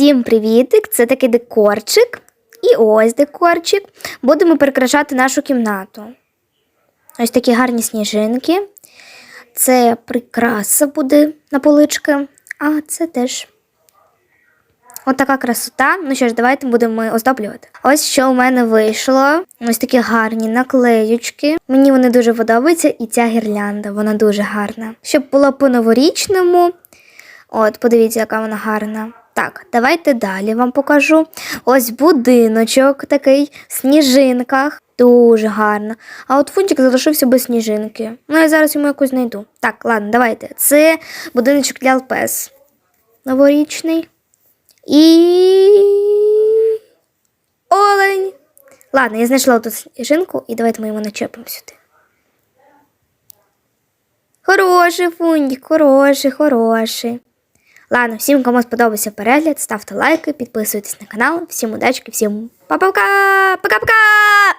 Всім привітик! Це такий декорчик. І ось декорчик. Будемо прикрашати нашу кімнату. Ось такі гарні сніжинки. Це прикраса буде на полички, а це теж. От така красота. Ну що ж, давайте будемо оздоблювати. Ось що у мене вийшло. Ось такі гарні наклеючки. Мені вони дуже подобаються, і ця гірлянда, вона дуже гарна. Щоб було по-новорічному. От, подивіться, яка вона гарна. Так, давайте далі вам покажу. Ось будиночок такий в сніжинках. Дуже гарно. А от фунтик залишився без сніжинки. Ну, я зараз йому якусь знайду. Так, ладно, давайте. Це будиночок для ЛПС. Новорічний. І. Олень. Ладно, я знайшла тут сніжинку, і давайте ми його начепимо сюди. Хороший фунтик, хороший, хороший. Ладно, всім, кому сподобався перегляд, ставте лайки, підписуйтесь на канал. Всім удачки, всім па-па-ка! Пока-пока!